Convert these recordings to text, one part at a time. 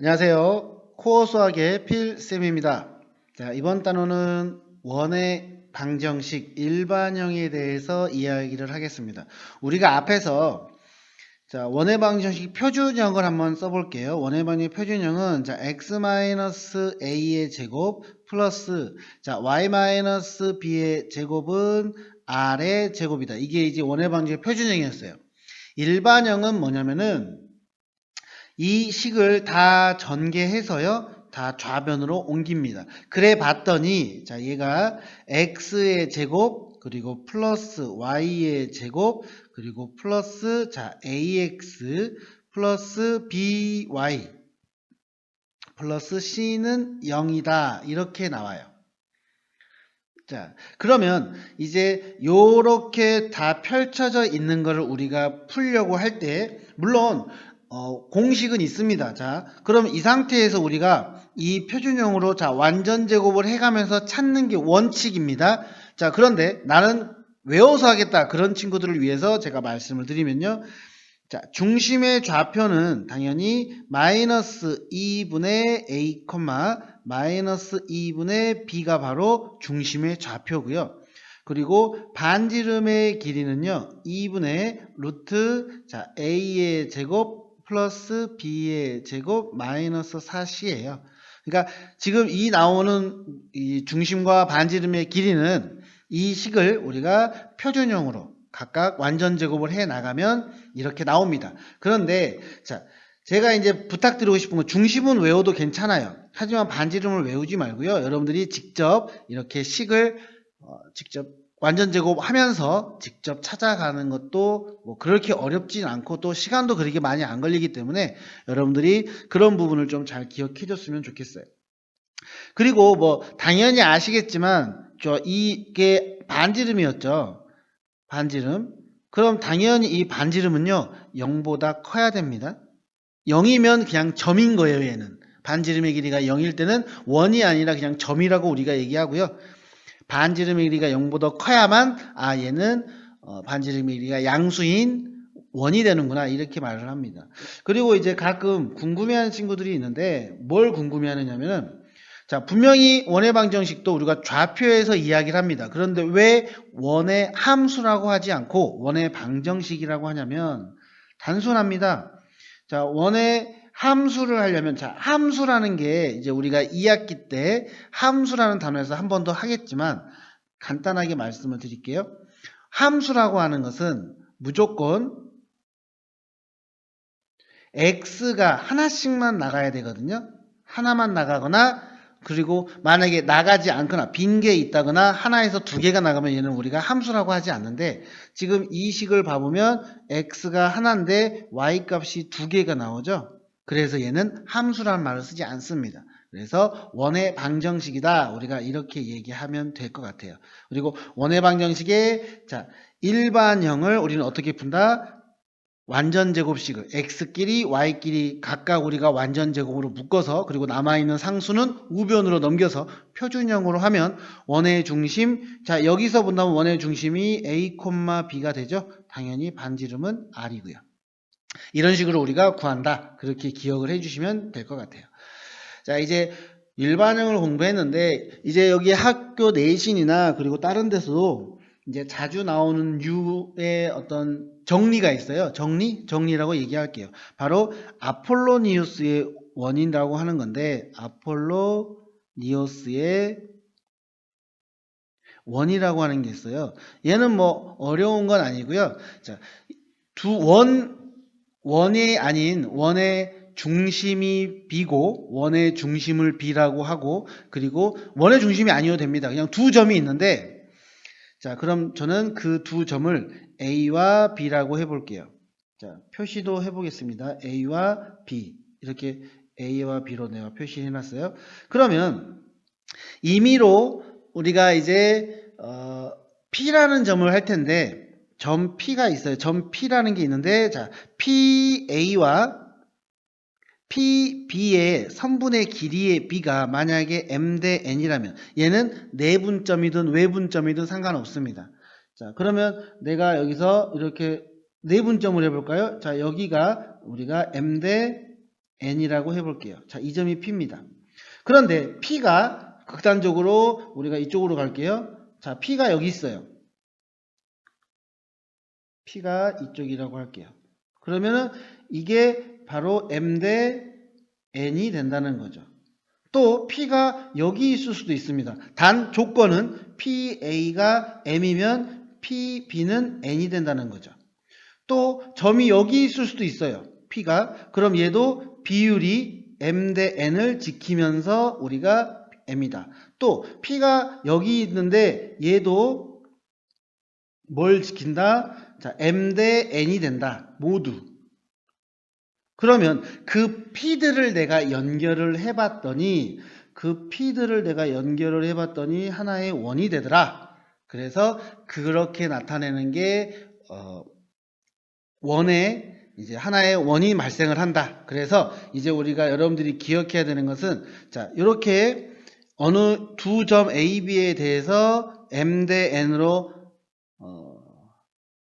안녕하세요. 코어 수학의 필쌤입니다. 자, 이번 단원은 원의 방정식 일반형에 대해서 이야기를 하겠습니다. 우리가 앞에서 자, 원의 방정식 표준형을 한번 써볼게요. 원의 방정식 표준형은 자, x-a의 제곱 플러스 자, y-b의 제곱은 r의 제곱이다. 이게 이제 원의 방정식 표준형이었어요. 일반형은 뭐냐면은 이 식을 다 전개해서요. 다 좌변으로 옮깁니다. 그래 봤더니 자 얘가 x의 제곱 그리고 플러스 y의 제곱 그리고 플러스 자 ax 플러스 by 플러스 c는 0이다. 이렇게 나와요. 자, 그러면 이제 요렇게 다 펼쳐져 있는 거를 우리가 풀려고 할 때 물론 어, 공식은 있습니다. 자, 그럼 이 상태에서 우리가 이 표준형으로 자, 완전 제곱을 해가면서 찾는 게 원칙입니다. 자, 그런데 나는 외워서 하겠다. 그런 친구들을 위해서 제가 말씀을 드리면요. 자, 중심의 좌표는 당연히 마이너스 2분의 a, 마이너스 2분의 b가 바로 중심의 좌표고요. 그리고 반지름의 길이는요. 2분의 루트 자 a의 제곱 플러스 b의 제곱 마이너스 4c예요. 그러니까 지금 이 나오는 이 중심과 반지름의 길이는 이 식을 우리가 표준형으로 각각 완전 제곱을 해 나가면 이렇게 나옵니다. 그런데 자 제가 이제 부탁드리고 싶은 건 중심은 외워도 괜찮아요. 하지만 반지름을 외우지 말고요. 여러분들이 직접 이렇게 식을 어, 직접 완전 제곱하면서 직접 찾아가는 것도 뭐 그렇게 어렵진 않고 또 시간도 그렇게 많이 안 걸리기 때문에 여러분들이 그런 부분을 좀 잘 기억해 줬으면 좋겠어요. 그리고 뭐 당연히 아시겠지만 저 이게 반지름이었죠. 반지름. 그럼 당연히 이 반지름은요. 0보다 커야 됩니다. 0이면 그냥 점인 거예요, 얘는. 반지름의 길이가 0일 때는 원이 아니라 그냥 점이라고 우리가 얘기하고요. 반지름의 길이가 0보다 커야만 아 얘는 어, 반지름의 길이가 양수인 원이 되는구나 이렇게 말을 합니다. 그리고 이제 가끔 궁금해하는 친구들이 있는데 뭘 궁금해하느냐면은 자 분명히 원의 방정식도 우리가 좌표에서 이야기를 합니다. 그런데 왜 원의 함수라고 하지 않고 원의 방정식이라고 하냐면 단순합니다. 자 원의 함수를 하려면 자 함수라는 게 이제 우리가 2학기 때 함수라는 단어에서 한 번 더 하겠지만 간단하게 말씀을 드릴게요. 함수라고 하는 것은 무조건 x가 하나씩만 나가야 되거든요. 하나만 나가거나 그리고 만약에 나가지 않거나 빈 게 있다거나 하나에서 두 개가 나가면 얘는 우리가 함수라고 하지 않는데 지금 이 식을 봐보면 x가 하나인데 y 값이 두 개가 나오죠. 그래서 얘는 함수라는 말을 쓰지 않습니다. 그래서 원의 방정식이다. 우리가 이렇게 얘기하면 될 것 같아요. 그리고 원의 방정식의 자 일반형을 우리는 어떻게 푼다? 완전 제곱식을 x끼리 y끼리 각각 우리가 완전 제곱으로 묶어서 그리고 남아있는 상수는 우변으로 넘겨서 표준형으로 하면 원의 중심 자 여기서 본다면 원의 중심이 a, b가 되죠. 당연히 반지름은 r이고요. 이런 식으로 우리가 구한다. 그렇게 기억을 해주시면 될 것 같아요. 자, 이제 일반형을 공부했는데, 이제 여기 학교 내신이나 그리고 다른 데서도 이제 자주 나오는 유의 어떤 정리가 있어요. 정리? 정리라고 얘기할게요. 바로 아폴로니우스의 원인이라고 하는 건데, 아폴로니우스의 원이라고 하는 게 있어요. 얘는 뭐 어려운 건 아니고요. 자, 두 원, 원이 아닌 원의 중심이 B고 원의 중심을 B라고 하고 그리고 원의 중심이 아니어도 됩니다. 그냥 두 점이 있는데 자 그럼 저는 그 두 점을 A와 B라고 해볼게요. 자 표시도 해보겠습니다. A와 B 이렇게 A와 B로 내가 표시해놨어요. 그러면 임의로 우리가 이제 어, P라는 점을 할 텐데 점 P가 있어요. 점 P라는 게 있는데, 자, PA와 PB의 선분의 길이의 B가 만약에 M 대 N이라면 얘는 내분점이든 외분점이든 상관없습니다. 자, 그러면 내가 여기서 이렇게 내분점을 해볼까요? 자, 여기가 우리가 M 대 n이라고 해볼게요. 자, 이 점이 p입니다. 그런데 p가 극단적으로 우리가 이쪽으로 갈게요. 자, p가 여기 있어요. P가 이쪽이라고 할게요. 그러면은 이게 바로 m 대 n이 된다는 거죠. 또 p가 여기 있을 수도 있습니다. 단 조건은 pa가 m이면 pb는 n이 된다는 거죠. 또 점이 여기 있을 수도 있어요. p가 그럼 얘도 비율이 m 대 n을 지키면서 우리가 m이다. 또 p가 여기 있는데 얘도 뭘 지킨다? 자, m 대 n이 된다. 모두. 그러면 그 피드를 내가 연결을 해봤더니 그 피드를 내가 연결을 해봤더니 하나의 원이 되더라. 그래서 그렇게 나타내는 게 어, 원의 이제 하나의 원이 발생을 한다. 그래서 이제 우리가 여러분들이 기억해야 되는 것은 자 이렇게 어느 두 점 A, B에 대해서 m 대 n으로 어,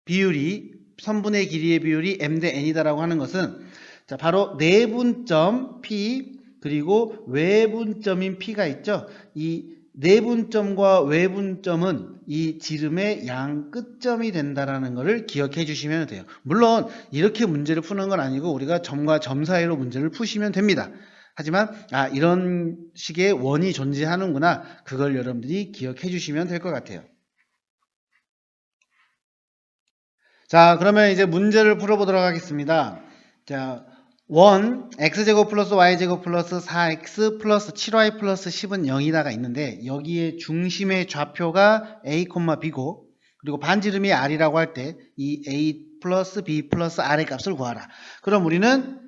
비율이 선분의 길이의 비율이 m 대 n이다라고 하는 것은 자, 바로 내분점 P 그리고 외분점인 P가 있죠. 이 내분점과 외분점은 이 지름의 양 끝점이 된다라는 것을 기억해 주시면 돼요. 물론 이렇게 문제를 푸는 건 아니고 우리가 점과 점 사이로 문제를 푸시면 됩니다. 하지만 아 이런 식의 원이 존재하는구나 그걸 여러분들이 기억해 주시면 될 것 같아요. 자 그러면 이제 문제를 풀어보도록 하겠습니다. 자1 x제곱 플러스 y제곱 플러스 4x 플러스 7y 플러스 10은 0이다가 있는데 여기에 중심의 좌표가 a, b고 그리고 반지름이 r이라고 할 때 이 a 플러스 b 플러스 r의 값을 구하라. 그럼 우리는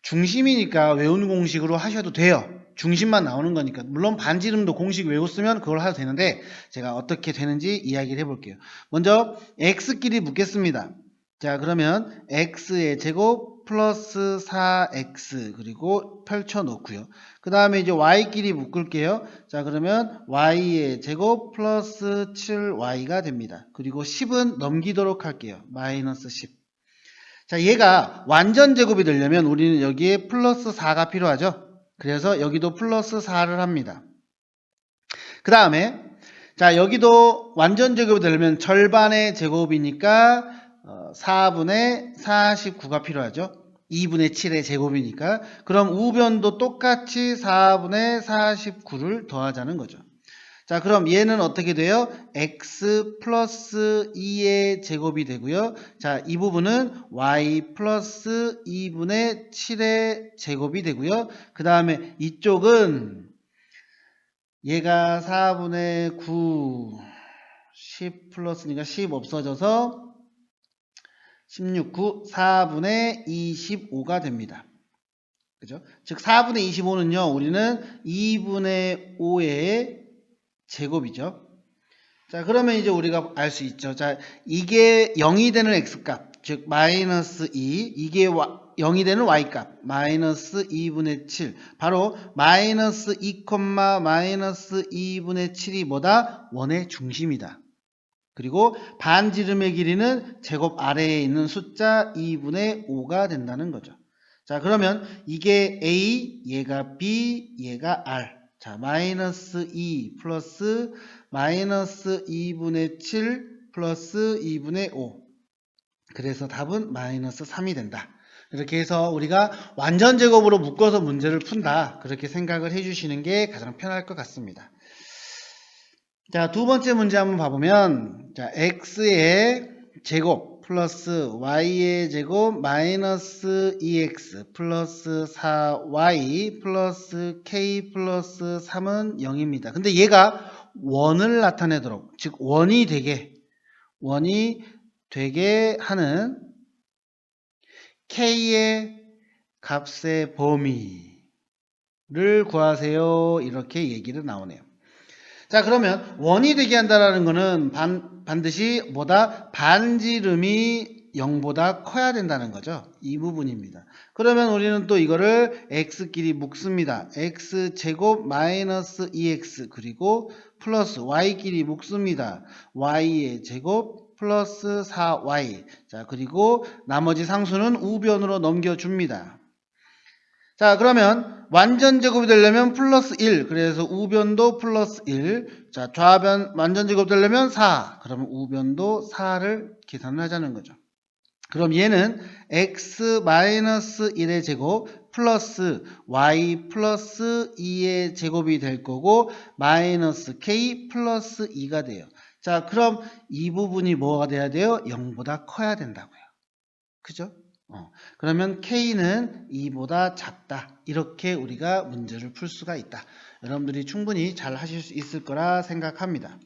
중심이니까 외우는 공식으로 하셔도 돼요. 중심만 나오는 거니까. 물론 반지름도 공식 외웠으면 그걸 해도 되는데 제가 어떻게 되는지 이야기를 해볼게요. 먼저 x끼리 묻겠습니다. 자 그러면 x의 제곱 플러스 4x 그리고 펼쳐 놓고요. 그 다음에 이제 y끼리 묶을게요. 자 그러면 y의 제곱 플러스 7y가 됩니다. 그리고 10은 넘기도록 할게요. 마이너스 10. 자 얘가 완전 제곱이 되려면 우리는 여기에 플러스 4가 필요하죠. 그래서 여기도 플러스 4를 합니다. 그 다음에 자 여기도 완전 제곱이 되려면 절반의 제곱이니까 어, 4분의 49가 필요하죠. 2분의 7의 제곱이니까. 그럼 우변도 똑같이 4분의 49를 더하자는 거죠. 자, 그럼 얘는 어떻게 돼요? x 플러스 2의 제곱이 되고요. 자, 이 부분은 y 플러스 2분의 7의 제곱이 되고요. 그 다음에 이쪽은 얘가 4분의 9, 10 플러스니까 10 없어져서 16, 9, 4분의 25가 됩니다. 그죠? 즉, 4분의 25는요, 우리는 2분의 5의 제곱이죠. 자, 그러면 이제 우리가 알 수 있죠. 자, 이게 0이 되는 x값, 즉, 마이너스 2, 이게 0이 되는 y값, 마이너스 2분의 7. 바로 마이너스 2, 마이너스 2분의 7이 뭐다? 원의 중심이다. 그리고 반지름의 길이는 제곱 아래에 있는 숫자 2분의 5가 된다는 거죠. 자, 그러면 이게 A, 얘가 B, 얘가 R. 자, 마이너스 2 플러스 마이너스 2분의 7 플러스 2분의 5. 그래서 답은 마이너스 3이 된다. 이렇게 해서 우리가 완전 제곱으로 묶어서 문제를 푼다. 그렇게 생각을 해주시는 게 가장 편할 것 같습니다. 자, 두 번째 문제 한번 봐보면, 자, x의 제곱 플러스 y의 제곱 마이너스 2x 플러스 4y 플러스 k 플러스 3은 0입니다. 근데 얘가 원을 나타내도록, 즉, 원이 되게, 원이 되게 하는 k의 값의 범위를 구하세요. 이렇게 얘기를 나오네요. 자 그러면 원이 되게 한다라는 거는 반, 반드시 뭐다 반지름이 0보다 커야 된다는 거죠. 이 부분입니다. 그러면 우리는 또 이거를 x끼리 묶습니다. x제곱 마이너스 2x 그리고 플러스 y끼리 묶습니다. y의 제곱 플러스 4y 자 그리고 나머지 상수는 우변으로 넘겨줍니다. 자, 그러면 완전 제곱이 되려면 플러스 1. 그래서 우변도 플러스 1. 자, 좌변 완전 제곱 되려면 4. 그러면 우변도 4를 계산을 하자는 거죠. 그럼 얘는 x 마이너스 1의 제곱 플러스 y 플러스 2의 제곱이 될 거고 마이너스 k 플러스 2가 돼요. 자, 그럼 이 부분이 뭐가 돼야 돼요? 0보다 커야 된다고요. 그죠? 어, 그러면 k는 2보다 작다. 이렇게 우리가 문제를 풀 수가 있다. 여러분들이 충분히 잘 하실 수 있을 거라 생각합니다.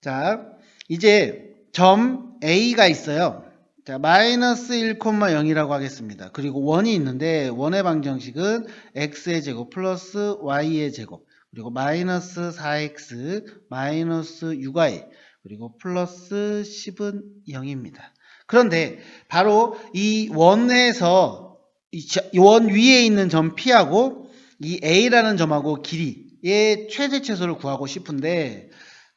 자, 이제 점 A가 있어요. 자, 마이너스 1,0이라고 하겠습니다. 그리고 원이 있는데 원의 방정식은 x의 제곱 플러스 y의 제곱 그리고 마이너스 4x 마이너스 6y 그리고 플러스 10은 0입니다. 그런데 바로 이 원에서 이 원 위에 있는 점 P하고 이 A라는 점하고 길이의 최대 최소를 구하고 싶은데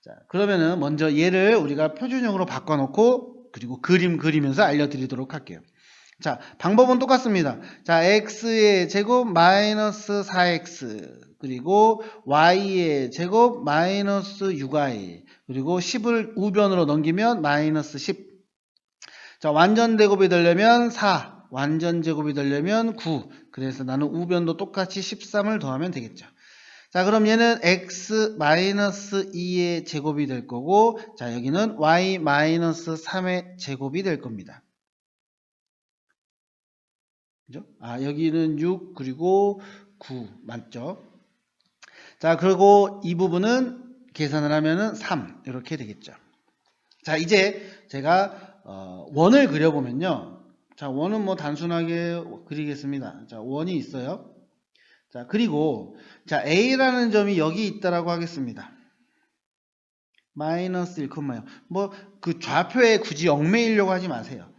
자, 그러면은 먼저 얘를 우리가 표준형으로 바꿔놓고 그리고 그림 그리면서 알려드리도록 할게요. 자, 방법은 똑같습니다. 자, x의 제곱 마이너스 4x 그리고 y의 제곱 마이너스 6y 그리고 10을 우변으로 넘기면 마이너스 10 자, 완전 제곱이 되려면 4, 완전 제곱이 되려면 9. 그래서 나는 우변도 똑같이 13을 더하면 되겠죠. 자, 그럼 얘는 x 마이너스 2의 제곱이 될 거고, 자, 여기는 y 마이너스 3의 제곱이 될 겁니다. 그죠? 아, 여기는 6, 그리고 9. 맞죠? 자, 그리고 이 부분은 계산을 하면은 3. 이렇게 되겠죠. 자, 이제 제가 어, 원을 그려보면요. 자, 원은 뭐 단순하게 그리겠습니다. 자, 원이 있어요. 자, 그리고 자, A라는 점이 여기 있다라고 하겠습니다. 마이너스 1,0. 뭐그 좌표에 굳이 얽매이려고 하지 마세요.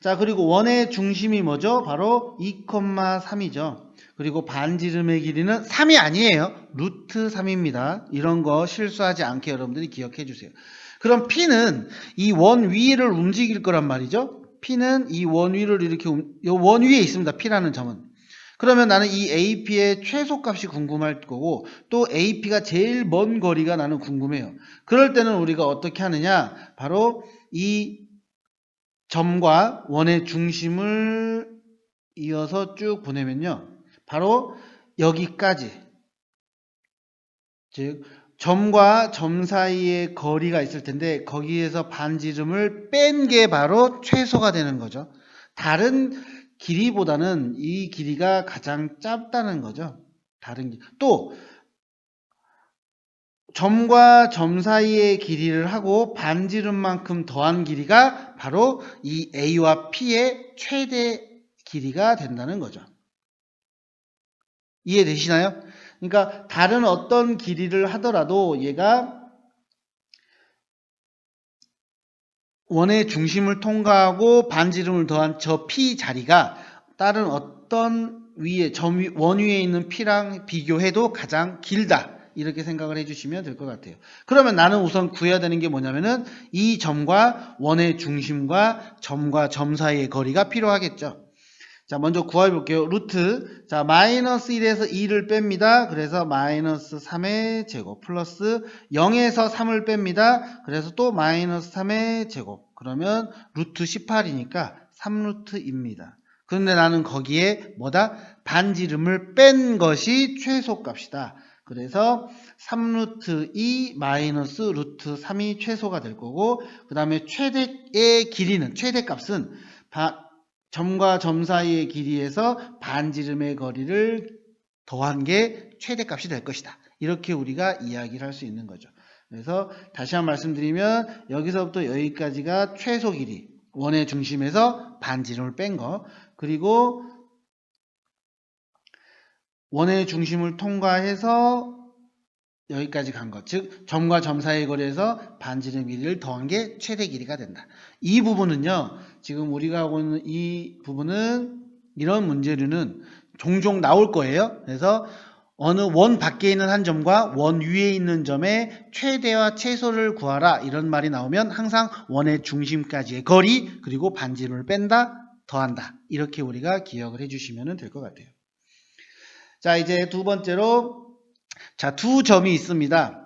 자, 그리고 원의 중심이 뭐죠? 바로 2,3이죠. 그리고 반지름의 길이는 3이 아니에요. 루트 3입니다. 이런 거 실수하지 않게 여러분들이 기억해 주세요. 그럼 P는 이 원 위를 움직일 거란 말이죠. P는 이 원 위를 이렇게 원 위에 있습니다. P라는 점은. 그러면 나는 이 AP의 최소값이 궁금할 거고 또 AP가 제일 먼 거리가 나는 궁금해요. 그럴 때는 우리가 어떻게 하느냐? 바로 이 점과 원의 중심을 이어서 쭉 보내면요. 바로 여기까지 즉 점과 점 사이의 거리가 있을 텐데 거기에서 반지름을 뺀 게 바로 최소가 되는 거죠. 다른 길이보다는 이 길이가 가장 짧다는 거죠. 다른 길. 또 점과 점 사이의 길이를 하고 반지름만큼 더한 길이가 바로 이 A와 P의 최대 길이가 된다는 거죠. 이해되시나요? 그러니까 다른 어떤 길이를 하더라도 얘가 원의 중심을 통과하고 반지름을 더한 저 P 자리가 다른 어떤 위에 점 위, 원 위에 있는 P랑 비교해도 가장 길다. 이렇게 생각을 해주시면 될 것 같아요. 그러면 나는 우선 구해야 되는 게 뭐냐면은 이 점과 원의 중심과 점과 점 사이의 거리가 필요하겠죠. 자, 먼저 구해 볼게요. 루트. 자, 마이너스 1에서 2를 뺍니다. 그래서 마이너스 3의 제곱 플러스 0에서 3을 뺍니다. 그래서 또 마이너스 3의 제곱. 그러면 루트 18이니까 3루트입니다. 그런데 나는 거기에 뭐다? 반지름을 뺀 것이 최소값이다. 그래서 3루트 2 마이너스 루트 3이 최소가 될 거고 그 다음에 최대의 길이는 최대값은 점과 점 사이의 길이에서 반지름의 거리를 더한 게 최대값이 될 것이다. 이렇게 우리가 이야기를 할 수 있는 거죠. 그래서 다시 한 번 말씀드리면 여기서부터 여기까지가 최소 길이 원의 중심에서 반지름을 뺀 거. 그리고 원의 중심을 통과해서 여기까지 간 것. 즉, 점과 점 사이의 거리에서 반지름 길이를 더한 게 최대 길이가 된다. 이 부분은요, 지금 우리가 하고 있는 이 부분은 이런 문제류는 종종 나올 거예요. 그래서 어느 원 밖에 있는 한 점과 원 위에 있는 점의 최대와 최소를 구하라 이런 말이 나오면 항상 원의 중심까지의 거리 그리고 반지름을 뺀다 더한다 이렇게 우리가 기억을 해주시면 될 것 같아요. 자, 이제 두 번째로 자, 두 점이 있습니다.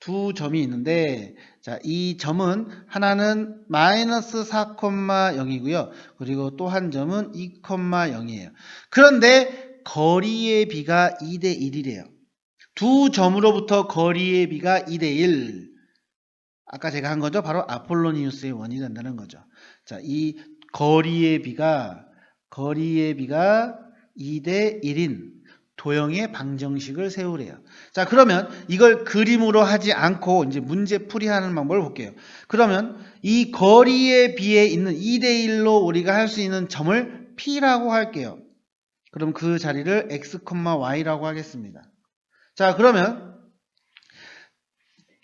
두 점이 있는데 자, 이 점은 하나는 마이너스 4,0이고요. 그리고 또 한 점은 2,0이에요. 그런데 거리의 비가 2대 1이래요. 두 점으로부터 거리의 비가 2대 1. 아까 제가 한 거죠. 바로 아폴로니우스의 원이 된다는 거죠. 자, 이 거리의 비가 거리의 비가 2대 1인 도형의 방정식을 세우래요. 자, 그러면 이걸 그림으로 하지 않고 이제 문제 풀이하는 방법을 볼게요. 그러면 이 거리의 비에 있는 2대 1로 우리가 할 수 있는 점을 P라고 할게요. 그럼 그 자리를 X, Y라고 하겠습니다. 자, 그러면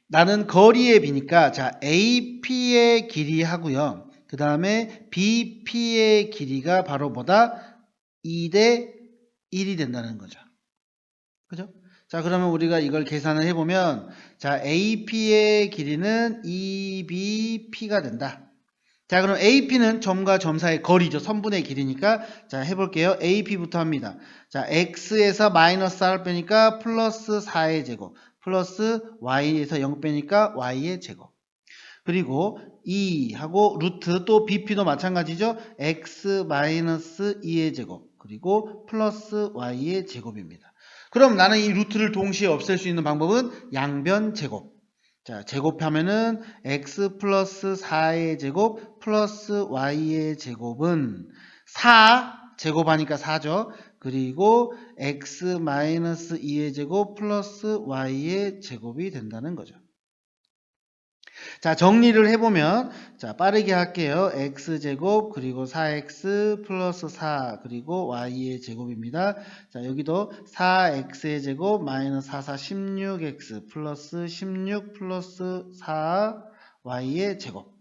나는 거리의 비니까 자, AP의 길이 하고요. 그 다음에 BP의 길이가 바로 뭐다? 2대 1이 된다는 거죠. 그죠? 자, 그러면 우리가 이걸 계산을 해보면, 자, AP의 길이는 2BP가 된다. 자, 그럼 AP는 점과 점 사이의 거리죠. 선분의 길이니까. 자, 해볼게요. AP부터 합니다. 자, X에서 마이너스 4를 빼니까 플러스 4의 제곱. 플러스 Y에서 0 빼니까 Y의 제곱. 그리고 2하고 루트 또 BP도 마찬가지죠. X 마이너스 2의 제곱. 그리고 플러스 Y의 제곱입니다. 그럼 나는 이 루트를 동시에 없앨 수 있는 방법은 양변 제곱. 자, 제곱하면은 x 플러스 4의 제곱 플러스 y의 제곱은 4 제곱하니까 4죠. 그리고 x 마이너스 2의 제곱 플러스 y의 제곱이 된다는 거죠. 자, 정리를 해보면, 자, 빠르게 할게요. x제곱, 그리고 4x 플러스 4, 그리고 y의 제곱입니다. 자, 여기도 4x의 제곱, 마이너스 4, 4, 16x 플러스 16 플러스 4, y의 제곱.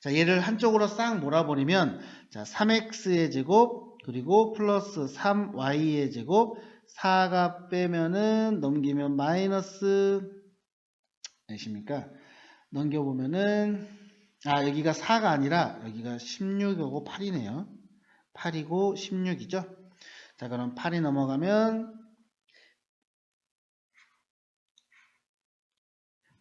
자, 얘를 한쪽으로 싹 몰아버리면, 자, 3x의 제곱, 그리고 플러스 3y의 제곱, 4가 빼면은 넘기면 마이너스, 몇입니까? 넘겨보면은 아 여기가 4가 아니라 여기가 16이고 8이네요. 8이고 16이죠. 자 그럼 8이 넘어가면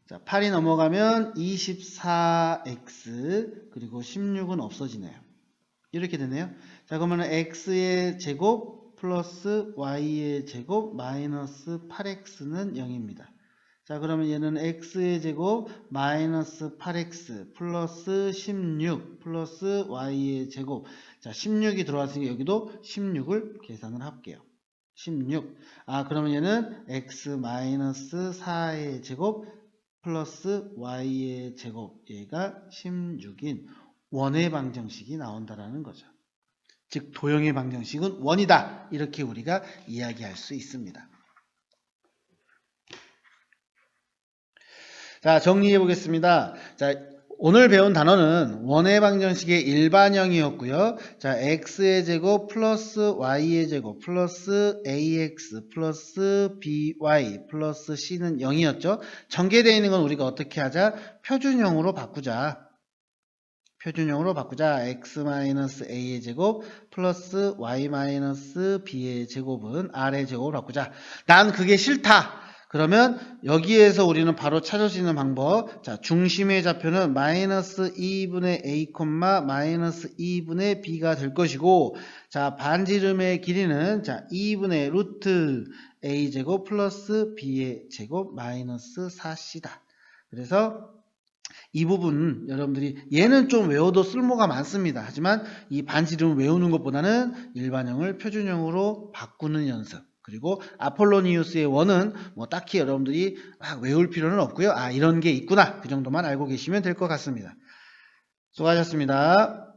자 8이 넘어가면 24x 그리고 16은 없어지네요. 이렇게 되네요. 자 그러면 x의 제곱 플러스 y의 제곱 마이너스 8x는 0입니다. 자 그러면 얘는 x의 제곱 마이너스 8x 플러스 16 플러스 y의 제곱. 자 16이 들어왔으니까 여기도 16을 계산을 할게요. 16 아 그러면 얘는 x 마이너스 4의 제곱 플러스 y의 제곱. 얘가 16인 원의 방정식이 나온다라는 거죠. 즉 도형의 방정식은 원이다. 이렇게 우리가 이야기할 수 있습니다 자, 정리해 보겠습니다. 자, 오늘 배운 단어는 원의 방정식의 일반형이었고요. 자, x의 제곱 플러스 y의 제곱 플러스 ax 플러스 by 플러스 c는 0이었죠. 전개되어 있는 건 우리가 어떻게 하자? 표준형으로 바꾸자. 표준형으로 바꾸자. x-a의 제곱 플러스 y-b의 제곱은 r의 제곱으로 바꾸자. 난 그게 싫다. 그러면 여기에서 우리는 바로 찾을 수 있는 방법. 자 중심의 좌표는 마이너스 2분의 a, 마이너스 2분의 b가 될 것이고 자 반지름의 길이는 자 2분의 루트 a 제곱 플러스 b의 제곱 마이너스 4c다. 그래서 이 부분 여러분들이 얘는 좀 외워도 쓸모가 많습니다. 하지만 이 반지름 외우는 것보다는 일반형을 표준형으로 바꾸는 연습 그리고 아폴로니우스의 원은 뭐 딱히 여러분들이 막 외울 필요는 없고요. 아 이런 게 있구나 그 정도만 알고 계시면 될 것 같습니다. 수고하셨습니다.